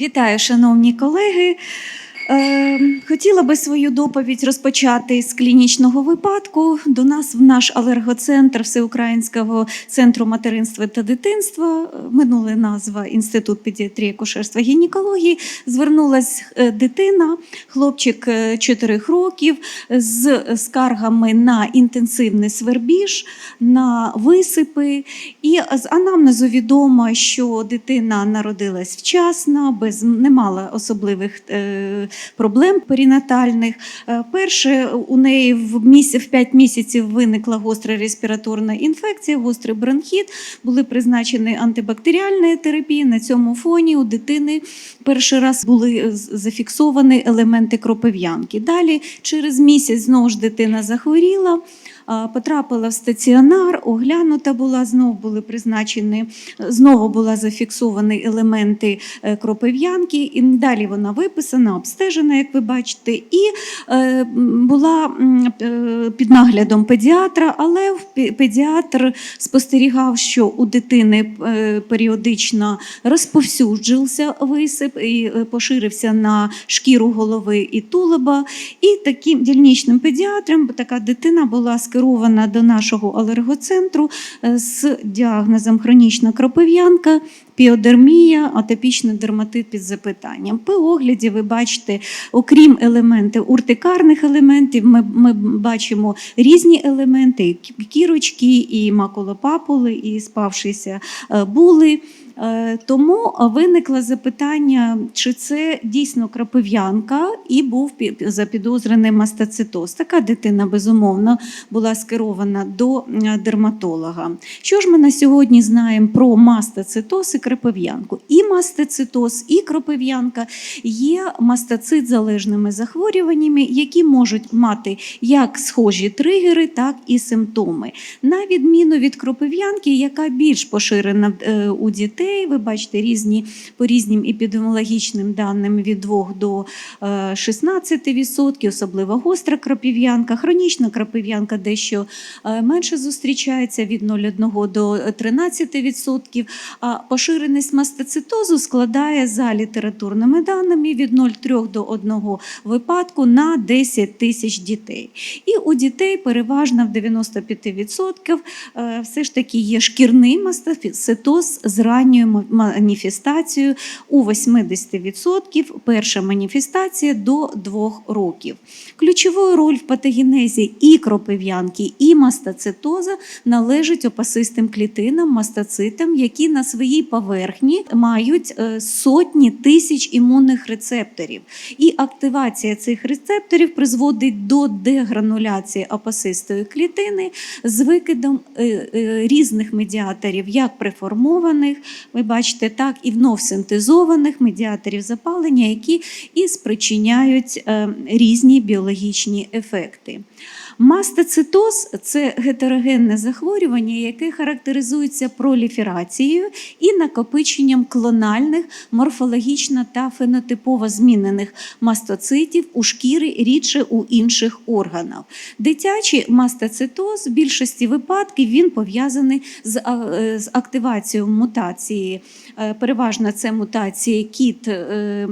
Вітаю, шановні колеги. Е, Хотіла би свою доповідь розпочати з клінічного випадку. До нас в наш алергоцентр Всеукраїнського центру материнства та дитинства, е, минула назва Інститут педіатрії, акушерства гінекології, звернулась е, дитина, хлопчик 4 років, з скаргами на інтенсивний свербіж, на висипи. І з анамнезу відомо, що дитина народилась вчасно, без не мала особливих е, проблем перинатальних. Е, Перше у неї в місяць в 5 місяців виникла гостра респіраторна інфекція, гострий бронхіт. Були призначені антибактеріальні терапії. На цьому фоні у дитини перший раз були е, зафіксовані елементи кропив'янки. Далі через місяць знову ж дитина захворіла. Потрапила в стаціонар, оглянута була, знову були призначені, знову була зафіксовані елементи е, кропив'янки, і далі вона виписана, обстежена, як ви бачите, і е, була е, під наглядом педіатра, але педіатр спостерігав, що у дитини періодично розповсюджився висип і поширився на шкіру голови і тулуба. І таким дільничним педіатром така дитина була скерована до нашого алергоцентру е, з діагнозом хронічна кропив'янка. Піодермія, атопічний дерматит під запитанням. По огляді ви бачите, окрім елементів уртикарних елементів, ми, ми бачимо різні елементи: кірочки, і макулопапули, і спавшися е, були. Е, Тому виникло запитання, чи це дійсно крапив'янка, і був пі- запідозрений мастацитоз. Така дитина, безумовно, була скерована до е, дерматолога. Що ж ми на сьогодні знаємо про мастацитоз і крапив'янку? І мастацитоз, і кропив'янка є мастацит-залежними захворюваннями, які можуть мати як схожі тригери, так і симптоми. На відміну від кропив'янки, яка більш поширена е, у дітей, ви бачите різні по різним епідеміологічним даним від 2 до е, 16%, особливо гостра кропив'янка, хронічна кропив'янка дещо е, менше зустрічається від 0,1 до 13%, а поширеність мастацитозу складає за літературними даними від 0,3 до 1 випадку на 10 тисяч дітей. І у дітей переважно в 95% е, все ж таки є шкірний мастацитоз з ранньою ма- маніфестацією у 80%, перша маніфестація до 2 років. Ключовою роль в патогенезі і кропив'янки, і мастацитоза належить опасистим клітинам, мастацитам, які на своїй поверхні мають е, сотні тисяч імунних рецепторів. І активація цих рецепторів призводить до дегрануляції опасистої клітини з викидом е, е, різних медіаторів, як приформованих, ви бачите, так і вновь синтезованих медіаторів запалення, які і спричиняють е, різні біологічні ефекти. Мастацитоз це гетерогенне захворювання, яке характеризується проліферацією і накопиченням клональних, морфологічно та фенотипово змінених мастоцитів у шкірі рідше у інших органах. Дитячий мастацитоз в більшості випадків він пов'язаний з, е, активацією мутації. Е, Переважно це мутація кіт е,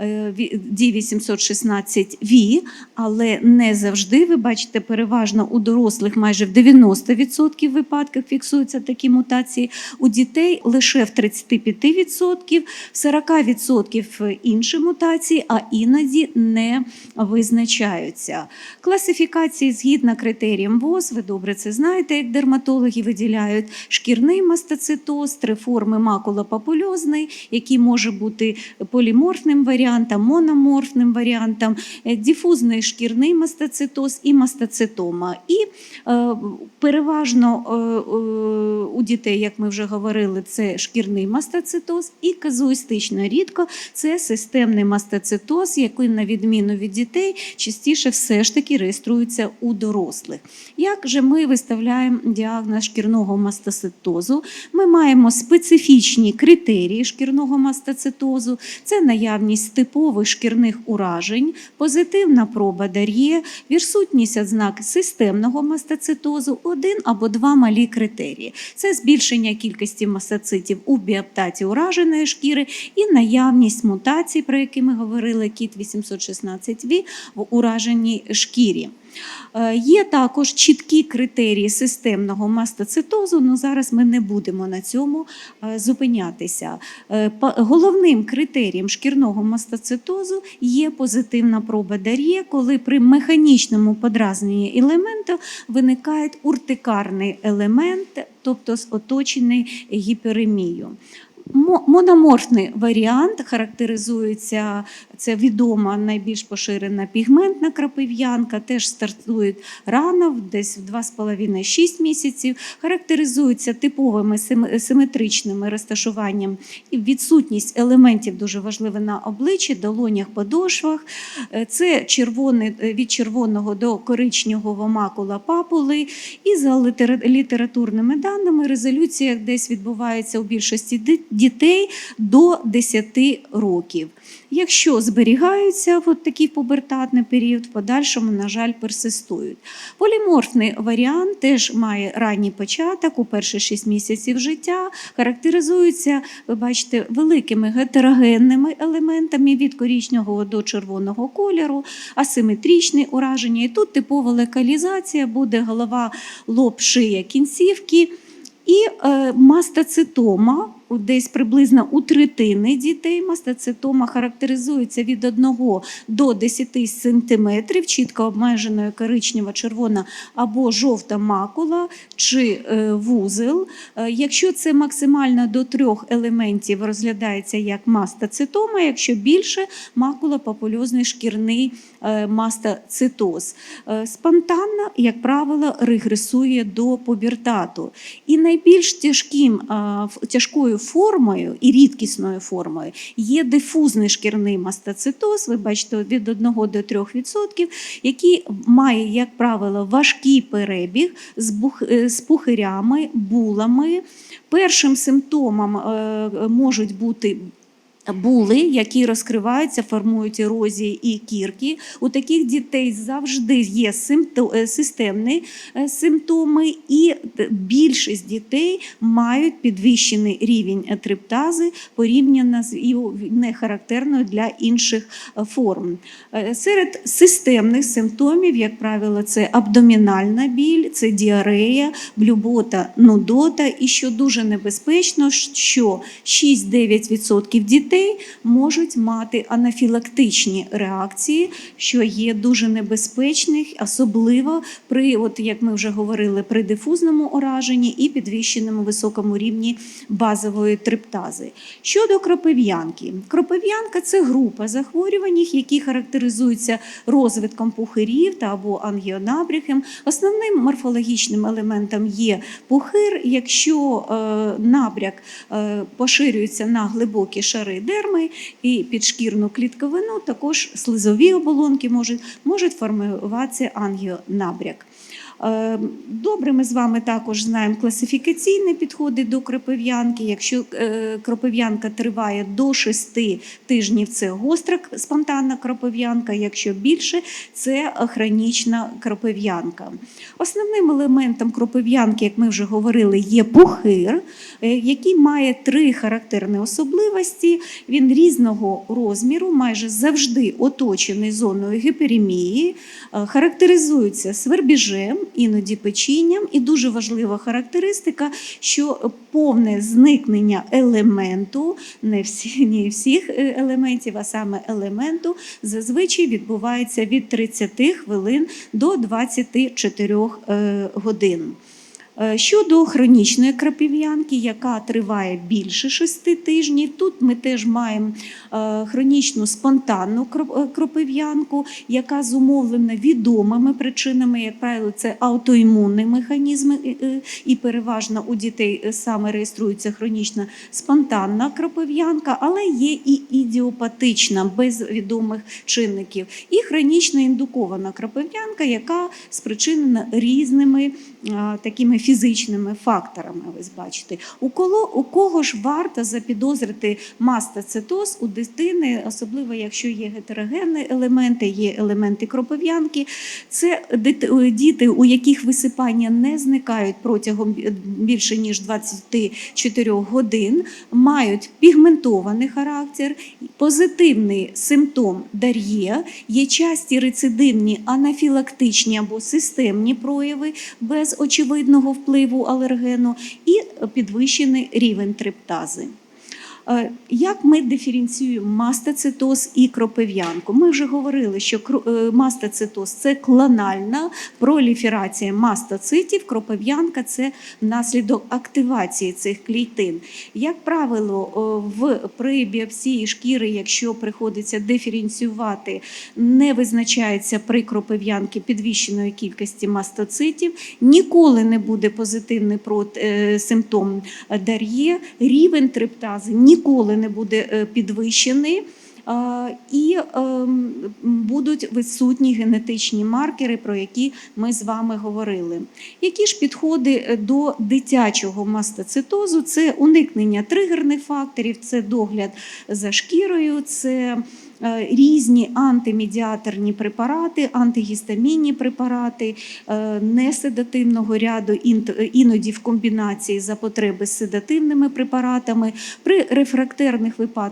ві- D816V, але не завжди. Ви бачите, переважно у дорослих майже в 90% випадків фіксуються такі мутації. У дітей лише в 35%, в 40% інші мутації, а іноді не визначаються. Класифікації згідно критеріям ВОЗ, ви добре це знаєте, як дерматологи виділяють шкірний мастацитоз, три форми макулопапульозний, який може бути поліморфним варіантом, мономорфним варіантом, дифузний шкірний мастацитоз і мастацитома. І е, переважно е, е, у дітей, як ми вже говорили, це шкірний мастацитоз і казуїстично рідко це системний мастацитоз, який, на відміну від дітей, частіше все ж таки реєструється у дорослих. Як же ми виставляємо діагноз шкірного мастацитозу? Ми маємо специфічні критерії шкірного мастацитозу, це наявність типових шкірних уражень, позитивна проба дар'є, відсутність ознак ознак системного мастацитозу один або два малі критерії. Це збільшення кількості мастацитів у біоптаті ураженої шкіри і наявність мутацій, про які ми говорили, кіт 816V в ураженій шкірі. Е, Є також чіткі критерії системного мастацитозу, але зараз ми не будемо на цьому е, зупинятися. Е, Головним критерієм шкірного мастацитозу є позитивна проба Дар'є, коли при механічному подразненні елементу виникає уртикарний елемент, тобто оточений гіперемією. Мо- Мономорфний варіант характеризується, це відома найбільш поширена пігментна крапив'янка, теж стартує рано, десь в 2,5-6 місяців, характеризується типовими симетричними розташуванням і відсутність елементів дуже важлива на обличчі, долонях, подошвах. Е, Це червоний, е, від червоного до коричневого макула папули. І за літературними даними резолюція десь відбувається у більшості ди- дітей до 10 років. Якщо зберігаються в такий пубертатний період, в подальшому, на жаль, персистують. Поліморфний варіант теж має ранній початок у перші 6 місяців життя, характеризується, ви бачите, великими гетерогенними елементами від коричневого до червоного кольору, асиметричне ураження. І тут типова локалізація буде голова, лоб, шия, кінцівки. І е, мастацитома десь приблизно у третини дітей мастацитома характеризується від 1 до 10 сантиметрів, чітко обмеженою коричнева, червона або жовта макула чи е, вузел. Е, Якщо це максимально до трьох елементів розглядається як мастацитома, якщо більше макула папульозний шкірний е, мастацитоз. Е, Спонтанно, як правило, регресує до пубертату. І найбільш тяжким, тяжкою формою і рідкісною формою є дифузний шкірний мастацитоз, ви бачите, від 1 до 3%, який має, як правило, важкий перебіг з, е, пухирями, булами. Першим симптомом е, можуть бути були, які розкриваються, формують ерозії і кірки. У таких дітей завжди є е, системні е, симптоми, і більшість дітей мають підвищений рівень триптази порівняно з і не характерною для інших е, форм. Серед системних симптомів, як правило, це абдомінальна біль, це діарея, блюбота, нудота, і що дуже небезпечно, що 6-9% дітей можуть мати анафілактичні реакції, що є дуже небезпечних, особливо при, от як ми вже говорили, при дифузному ураженні і підвищеному високому рівні базової триптази. Щодо кропив'янки, кропив'янка це група захворювань, які характеризуються розвитком пухирів та або ангіонабріхем. Основним морфологічним елементом є пухир. Якщо е, набряк е, поширюється на глибокі шари дерми і підшкірну клітковину, також слизові оболонки можуть, можуть формуватися ангіонабряк. Е, Добре, ми з вами також знаємо класифікаційні підходи до кропив'янки. Якщо е, кропив'янка триває до 6 тижнів, це гостра спонтанна кропив'янка, якщо більше, це хронічна кропив'янка. Основним елементом кропив'янки, як ми вже говорили, є пухир, е, який має три характерні особливості. Він різного розміру, майже завжди оточений зоною гіперемії, характеризується свербіжем, іноді печінням, і дуже важлива характеристика, що повне зникнення елементу, не всі, не всіх е, елементів, а саме елементу, зазвичай відбувається від 30 хвилин до 24 е, годин. Е, Щодо хронічної крапив'янки, яка триває більше шести тижнів, тут ми теж маємо е, хронічну спонтанну е, кропив'янку, яка зумовлена відомими причинами, як правило, це аутоімунні механізми, е, е, і переважно у дітей е, саме реєструється хронічна спонтанна кропив'янка, але є і ідіопатична, без відомих чинників, і хронічно індукована кропив'янка, яка спричинена різними такими фізичними факторами. Ви бачите, у кого, у кого ж варто запідозрити мастацитоз у дитини, особливо якщо є гетерогенні елементи, є елементи кропив'янки. Це діти, у яких висипання не зникають протягом більше ніж 24 годин, мають пігментований характер, позитивний симптом дар'є, є часті рецидивні анафілактичні або системні прояви без очевидного впливу алергену і підвищений рівень триптази. Е, Як ми диференціюємо мастацитоз і кропив'янку? Ми вже говорили, що е, мастацитоз це клональна проліферація мастоцитів, кропив'янка це внаслідок активації цих клітин. Як правило, в при біопсії шкіри, якщо приходиться диференціювати, не визначається при кропив'янки підвищеної кількості мастоцитів, ніколи не буде позитивний е, симптом дар'є, рівень триптази ніколи не буде е, підвищений. І ем, будуть відсутні генетичні маркери, про які ми з вами говорили. Які ж підходи е, до дитячого мастоцитозу? Це уникнення тригерних факторів, це догляд за шкірою, це е, різні антимедіаторні препарати, антигістамінні препарати е, неседативного ряду, іноді в комбінації за потреби з седативними препаратами. При рефрактерних випадках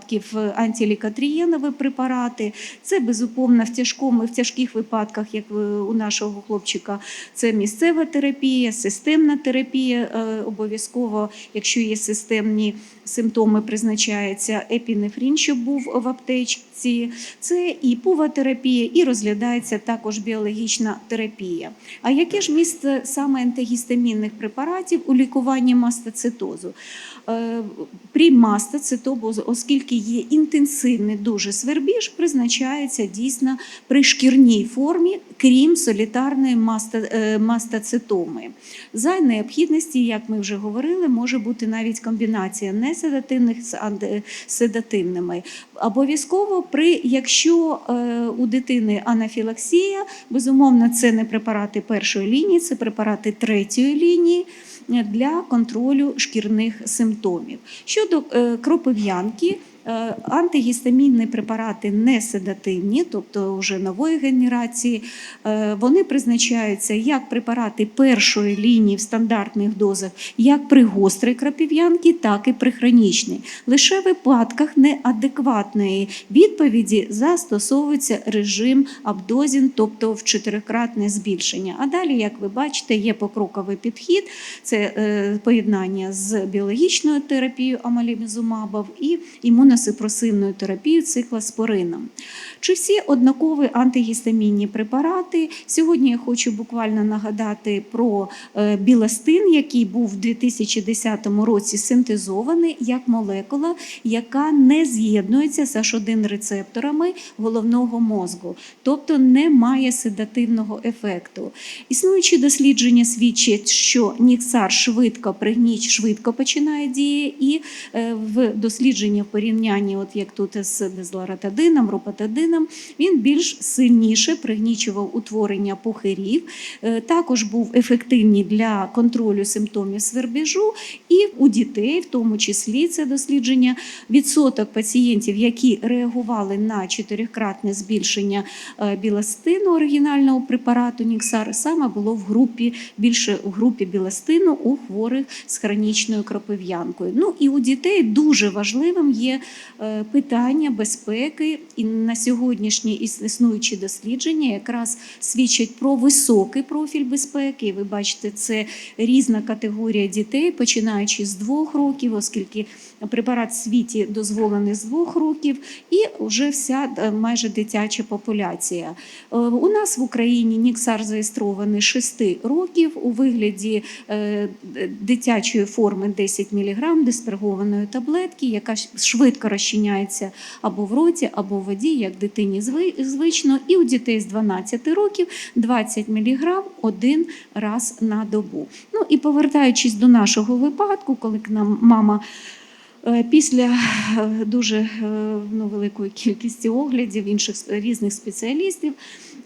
антилікатрієнові препарати. Це безумовно в тяжкому, в тяжких випадках, як е, у нашого хлопчика, це місцева терапія, системна терапія. е, Обов'язково, якщо є системні симптоми, призначається епінефрін, що був в аптечці. Це і пуватерапія, і розглядається також біологічна терапія. А яке ж місце саме антигістамінних препаратів у лікуванні мастоцитозу? Е, При мастоцитозу, оскільки є інтенсивний дуже свербіж, призначається дійсно при шкірній формі, крім солітарної масто- е. За необхідності, як ми вже говорили, може бути навіть комбінація неседативних з антиседативними. Обов'язково при якщо е, у дитини анафілаксія, безумовно, це не препарати першої лінії, це препарати третьої лінії для контролю шкірних симптомів. Щодо е, кропив'янки. Е, Антигістамінні препарати не седативні, тобто вже нової генерації, е, вони призначаються як препарати першої лінії в стандартних дозах, як при гострій крапів'янці, так і при хронічній. Лише в випадках неадекватної відповіді застосовується режим абдозін, тобто в чотирикратне збільшення. А далі, як ви бачите, є покроковий підхід, це е, поєднання з біологічною терапією амалімізумабов і імуносупресивною терапією циклоспорином. Чи всі однакові антигістамінні препарати? Сьогодні я хочу буквально нагадати про е, біластин, який був в 2010 році синтезований як молекула, яка не з'єднується з H1 рецепторами головного мозку, тобто не має седативного ефекту. Існуючі дослідження свідчать, що Ніксар швидко пригніч, швидко починає діє, і е, в дослідженні в порівнянні, от як тут з дезлоратадином, ропатадином, він більш сильніше пригнічував утворення пухирів, е, також був ефективний для контролю симптомів свербіжу, і у дітей, в тому числі це дослідження, відсоток пацієнтів, які реагували на чотирикратне збільшення е, біластину оригінального препарату Ніксар, саме було в групі більше у групі біластину у хворих з хронічною кропив'янкою. Ну і у дітей дуже важливим є питання безпеки, і на сьогоднішні існуючі дослідження якраз свідчать про високий профіль безпеки. Ви бачите, це різна категорія дітей, починаючи з двох років, оскільки препарат в світі дозволений з двох років, і вже вся е, майже дитяча популяція. Е, У нас в Україні Ніксар зареєстрований 6 років у вигляді е, дитячої форми 10 мг диспергованої таблетки, яка щ- швидко розчиняється або в роті, або в воді, як дитині звично. І у дітей з 12 років 20 мг один раз на добу. Ну і повертаючись до нашого випадку, коли к нам мама. е, Після е, дуже е, ну, великої кількості оглядів інших різних спеціалістів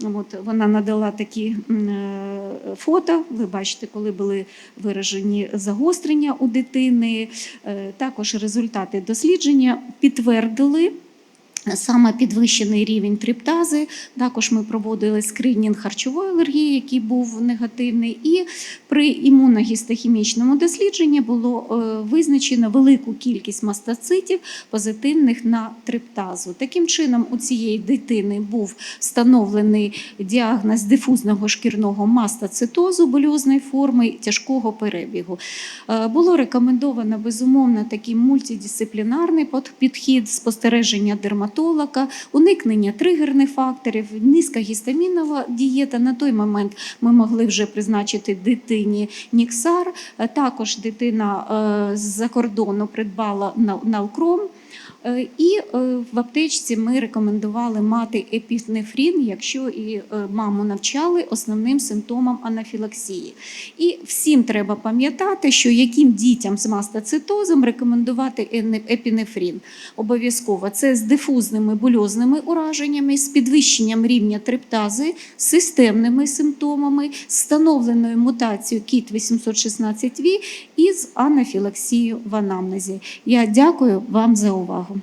От вона надала такі е, фото. Ви бачите, коли були виражені загострення у дитини. Е, Також результати дослідження підтвердили. Саме підвищений рівень триптази. Також ми проводили скринінг харчової алергії, який був негативний. І при імуногістохімічному дослідженні було е, визначено велику кількість мастацитів позитивних на триптазу. Таким чином, у цієї дитини був встановлений діагноз дифузного шкірного мастацитозу больозної форми тяжкого перебігу. Е, Було рекомендовано безумовно такий мультидисциплінарний підхід спостереження дерматолога, уникнення тригерних факторів, низька гістамінова дієта. На той момент ми могли вже призначити дитині Ніксар. Також дитина е, з-за кордону придбала нал- налкром. Е, І е, в аптечці ми рекомендували мати епінефрін, якщо і е, маму навчали основним симптомам анафілаксії. І всім треба пам'ятати, що яким дітям з мастацитозом рекомендувати епінефрін. Обов'язково це з дифузними больозними ураженнями, з підвищенням рівня триптази, системними симптомами, встановленою мутацією кіт 816 в і з анафілаксією в анамнезі. Я дякую вам за увагу. carro